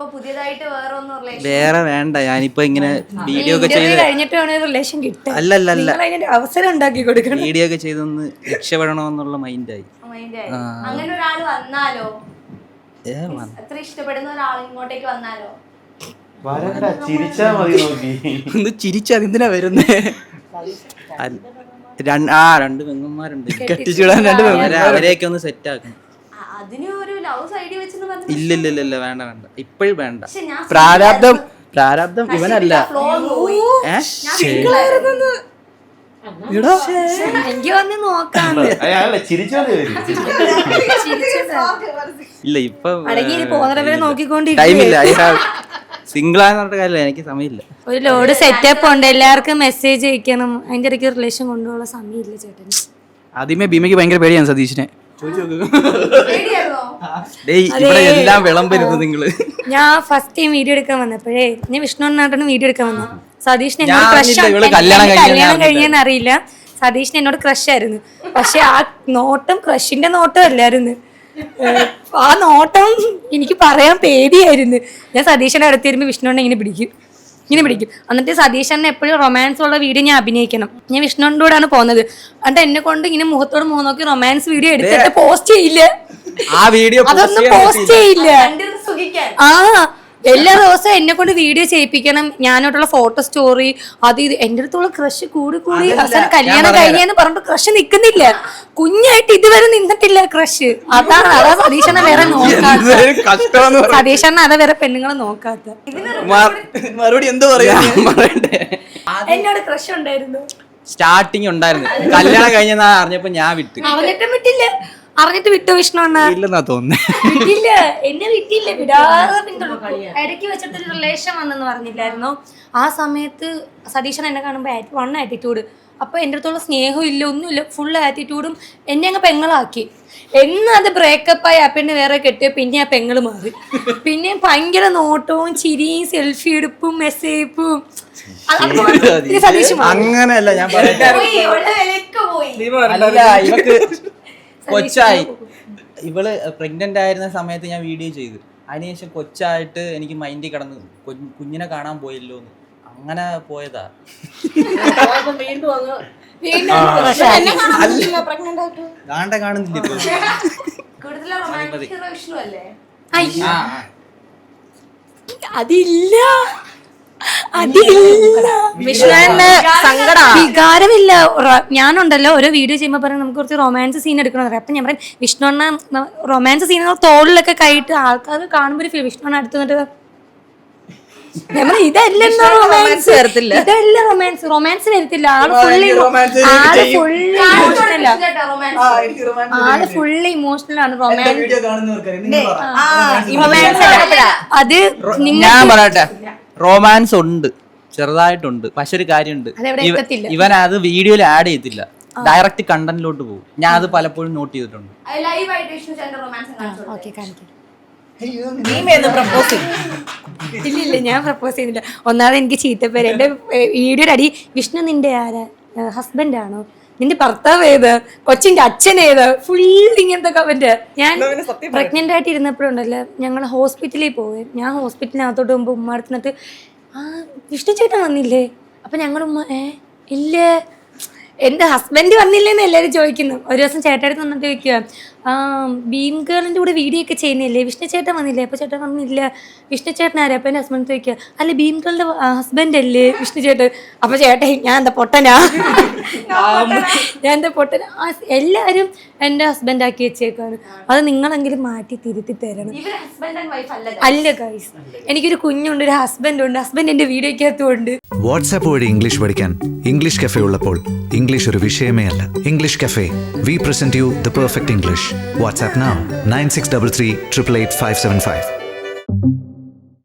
വേറെ റിലേഷൻ വേറെ വേണ്ട ഞാനിപ്പോ ഇങ്ങനെ വീഡിയോ ഒക്കെ ചെയ്ത് റിലേഷൻ അല്ല അല്ല അല്ല അവസരം ഉണ്ടാക്കി കൊടുക്കണം. വീഡിയോ ഒക്കെ ചെയ്തൊന്ന് രക്ഷപ്പെടണമെന്നുള്ള മൈൻഡായി മൈൻഡായി അങ്ങനെ ഒരാൾ വന്നാലോ. ഇഷ്ടപ്പെടുന്ന ഒരാൾ ഇങ്ങോട്ടേക്ക് വന്നാലോ? വരണ്ട ചിരിച്ചാ മതി നോക്കി. ഒന്ന് ചിരിച്ച എന്തിനാ വരുന്നേ? രണ്ട് ആ രണ്ട് പെങ്ങന്മാരുണ്ട്. കെട്ടിച്ചുവിടാൻ രണ്ട് പെങ്ങന്മാരെ. അവരെയൊക്കെ ഒന്ന് സെറ്റ് ആക്കണം. ആ, ഒരു ലവ് സൈഡ് വെച്ചെന്ന് പറഞ്ഞു ഇല്ല ഇല്ല ഇല്ല ഇല്ല വേണ്ട വേണ്ട. ഇപ്പോഴും വേണ്ട. പ്രാരാബ്ദം പ്രാരാബ്ദം ഇവനല്ല. ഇല്ല ഇപ്പൊ ടൈമില്ല ഐ ഹാവ് സിംഗിൾ കാര്യമില്ല എനിക്ക് സമയമില്ല. ഒരു ലോഡ് സെറ്റപ്പ് ഉണ്ട് എല്ലാവർക്കും മെസ്സേജ് അയക്കണം. അതിന്റെ ഇടയ്ക്ക് റിലേഷൻ കൊണ്ടുപോകാൻ സമയമില്ല ചേട്ടൻ ആദ്യമേ ഭീമയ്ക്ക് ഭയങ്കര പേടിയാണ് സതീഷിനെ. ഡേയ് ഇവിടെ എല്ലാം വിളമ്പരുത് നിങ്ങൾ. ഞാൻ ഫസ്റ്റ് ടൈം വീഡിയോ എടുക്കാൻ വന്നപ്പോഴേ ഞാൻ വിഷ്ണു നാട്ടിന് വീഡിയോ എടുക്കാൻ വന്നു. സതീഷിന് എന്നോട് ക്രഷ് കല്യാണം കഴിഞ്ഞെന്ന് അറിയില്ല. സതീഷിന് എന്നോട് ക്രഷ് ആയിരുന്നു. പക്ഷെ ആ നോട്ടം ക്രഷിന്റെ നോട്ടം അല്ലായിരുന്നു. ആ നോട്ടം എനിക്ക് പറയാൻ പേടിയായിരുന്നു. ഞാൻ സതീഷിന്റെ അടുത്തിരുമ്പോ വിഷ്ണുവിനെ ഇങ്ങനെ പിടിക്കും. ഇങ്ങനെ പിടിക്കും. എന്നിട്ട് സതീശനെ എപ്പോഴും റൊമാൻസ് ഉള്ള വീഡിയോ ഞാൻ അഭിനയിക്കണം. ഞാൻ വിഷ്ണുവിന്റെ കൂടെയാണ് പോകുന്നത്. എന്നിട്ട് എന്നെ കൊണ്ട് ഇങ്ങനെ മുഖത്തോട് മുഖം നോക്കി റൊമാൻസ് വീഡിയോ എടുത്തിട്ട് പോസ്റ്റ് ചെയ്യില്ല? ആ വീഡിയോ അതൊന്നും പോസ്റ്റ് ചെയ്യില്ല. ആ. എല്ലാ ദിവസവും എന്നെ കൊണ്ട് വീഡിയോ ചെയ്യിപ്പിക്കണം ഞാനോട്ടുള്ള ഫോട്ടോ സ്റ്റോറി അത് ഇത് എന്റെ അടുത്തുള്ള ക്രഷ് കൂടി കൂടി അവസാനം കല്യാണം കഴിഞ്ഞെന്ന് പറഞ്ഞിട്ട് ക്രഷ് നിക്കുന്നില്ല. കുഞ്ഞായിട്ട് ഇതുവരെ നിന്നിട്ടില്ല ക്രഷ് അതാണ് അതാ സതീഷണ വേറെ നോക്കാത്ത. സതീഷണ്ണ അതാ വേറെ പെണ്ണുങ്ങളെ നോക്കാത്ത. മറുപടി എന്ത് പറയാ? പറയണ്ടേ എന്നോട് ക്രഷ് ഉണ്ടായിരുന്നു? സ്റ്റാർട്ടിങ് ഉണ്ടായിരുന്നു. കല്യാണം കഴിഞ്ഞെന്നാ അറിഞ്ഞപ്പോ ഞാൻ വിട്ടു. വിട്ടില്ല. അറിഞ്ഞിട്ട് വിട്ടു വിഷ്ണു അണ്ണ? ഇല്ലെന്നാ തോന്നുന്നേ. വിട്ടില്ല. എന്നെ വിട്ടില്ല. വിടാതെ പിന്തുണക്കും ഇടയ്ക്ക് വെച്ചിട്ട് റിലേഷൻ വന്നെന്ന് പറഞ്ഞില്ലായിരുന്നു? ആ സമയത്ത് സതീശൻ എന്നെ കാണുമ്പോൾ വൺ ആറ്റിറ്റ്യൂഡ് അപ്പൊ എന്റെ അടുത്തുള്ള സ്നേഹവും ഇല്ല ഒന്നുമില്ല. ഫുൾ ആറ്റിറ്റ്യൂഡും എന്നെ അങ്ങ് പെങ്ങളാക്കി. എന്ന് അത് ബ്രേക്കപ്പ് ആയി ആ പെണ്ണ് വേറെ കെട്ടിയ? പിന്നെ ആ പെങ്ങൾ മാറി. പിന്നെ ഭയങ്കര നോട്ടവും ചിരിയും സെൽഫി എടുപ്പും മെസ്സേജും സതീഷ് അങ്ങനെയല്ല ഞാൻ പോയി കൊച്ചായി. ഇവൾ പ്രഗ്നന്റ് ആയിരുന്ന സമയത്ത് ഞാൻ വീഡിയോ ചെയ്തു. അതിനുശേഷം കൊച്ചായിട്ട് എനിക്ക് മൈൻഡിൽ കിടന്ന് കുഞ്ഞിനെ കാണാൻ പോയല്ലോ എന്ന് അങ്ങനെ പോയതാ കാണ്ട കാണുന്നില്ല ഇപ്പൊ. അതില്ല. ഹീറോ വിഷ്ണു വിഷ്ണുവിന് വികാരമില്ല. ഞാനുണ്ടല്ലോ ഓരോ വീഡിയോ ചെയ്യുമ്പോൾ പറഞ്ഞു നമുക്ക് കുറച്ച് റൊമാൻസ് സീൻ എടുക്കണം. അപ്പൊ ഞാൻ പറയും വിഷ്ണു അണ്ണ റൊമാൻസ് സീൻ തോളിലൊക്കെ കൈയിട്ട് ആൾക്കാർ കാണുമ്പോൾ ഒരു ഫീൽ വിഷ്ണു അണ്ണ അടുത്ത് നിന്നിട്ട് ഇതല്ലെന്നോ റൊമാൻസ് ഇതല്ല റൊമാൻസ് റൊമാൻസ് വരത്തില്ല. ആൾ ഫുള്ളി ആൾ ഫുള്ളി ഇമോഷണലാ റൊമാൻസ് ആൾ ഫുള്ളി ഇമോഷണൽ ആണ്. റൊമാൻസ് അത് നിങ്ങൾ ഞാൻ പറയട്ടെ. റൊമാൻസ് ഉണ്ട്. ചെറുതായിട്ടുണ്ട്. പക്ഷെ ഒരു കാര്യമുണ്ട്. ഇവൻ അത് വീഡിയോയിൽ ആഡ് ചെയ്തില്ല ഡയറക്റ്റ് കണ്ടന്റിലോട്ട് പോകും. ഞാൻ അത് പലപ്പോഴും നോട്ട് ചെയ്തിട്ടുണ്ട്. ലൈവ് ആയിട്ട് വിഷ്ണു ചേട്ടൻ റൊമാൻസ് കാണിച്ചു കൊടുത്തേ. ഓക്കെ കാണിക്കാം. ഇല്ല ഇല്ല ഞാൻ പ്രപ്പോസ് ചെയ്യുന്നില്ല ഒന്നാമത് എനിക്ക് ചീത്തപ്പേര്. എന്റെ വീഡിയോയുടെ അടി വിഷ്ണു നിന്റെ ആരാ? ഹസ്ബൻഡ് ആണോ? നിന്റെ ഭർത്താവ് ഏത്? കൊച്ചിന്റെ അച്ഛൻ ഏത്? ഫുൾ ഇങ്ങനത്തെ കമന്റ് ഞാൻ പ്രഗ്നന്റ് ആയിട്ട് ഇരുന്നപ്പോഴുണ്ടല്ലോ ഞങ്ങൾ ഹോസ്പിറ്റലിൽ പോവുകയും ഞാൻ ഹോസ്പിറ്റലിനകത്തോട്ട് പോകുമ്പോൾ ഉമ്മ അടുത്തിട്ട് ആ വിഷ്ണു ചേട്ടൻ വന്നില്ലേ? അപ്പൊ ഞങ്ങൾ ഉമ്മ ഏ ഇല്ലേ? എന്റെ ഹസ്ബൻഡ് വന്നില്ലേന്ന് എല്ലാരും ചോദിക്കുന്നു. ഒരു ദിവസം ചേട്ടടുത്ത് വന്നിട്ട് ചോദിക്കുക ആ ഭീം ഗേളിന്റെ കൂടെ വീഡിയോ ഒക്കെ ചെയ്യുന്നില്ലേ? വിഷ്ണു ചേട്ടൻ വന്നില്ലേ? അപ്പോൾ ചേട്ടൻ വന്നില്ല. വിഷ്ണു ചേട്ടൻ ആരാ? അപ്പം എന്റെ ഹസ്ബൻഡ് ചോദിക്കുക അല്ല ഭീം ഗേളിന്റെ ഹസ്ബൻഡ് അല്ലേ വിഷ്ണു ചേട്ടൻ അപ്പോൾ ചേട്ടൻ ഞാൻ എന്താ പൊട്ടനാ? ഞാൻ എന്താ പൊട്ടന എല്ലാവരും എന്റെ ഹസ്ബൻഡ് ആക്കി വെച്ചേക്കാണ്. അത് നിങ്ങളെങ്കിലും മാറ്റി തിരുത്തി തരണം. ഇവർ ഹസ്ബൻഡ് ആൻഡ് വൈഫ് അല്ല അല്ല ഗൈസ് എനിക്കൊരു കുഞ്ഞുണ്ട് ഒരു ഹസ്ബൻഡ് ഉണ്ട്. ഹസ്ബൻഡ് എന്റെ വീഡിയോക്കകത്തും ഉണ്ട്. വാട്സാപ്പ് വഴി ഇംഗ്ലീഷ് പഠിക്കാൻ ഇംഗ്ലീഷ് കഫേ ഉള്ളപ്പോൾ ഇംഗ്ലീഷ് ഒരു വിഷയമേ അല്ല. English cafe we present you the perfect English WhatsApp now 9633 88575.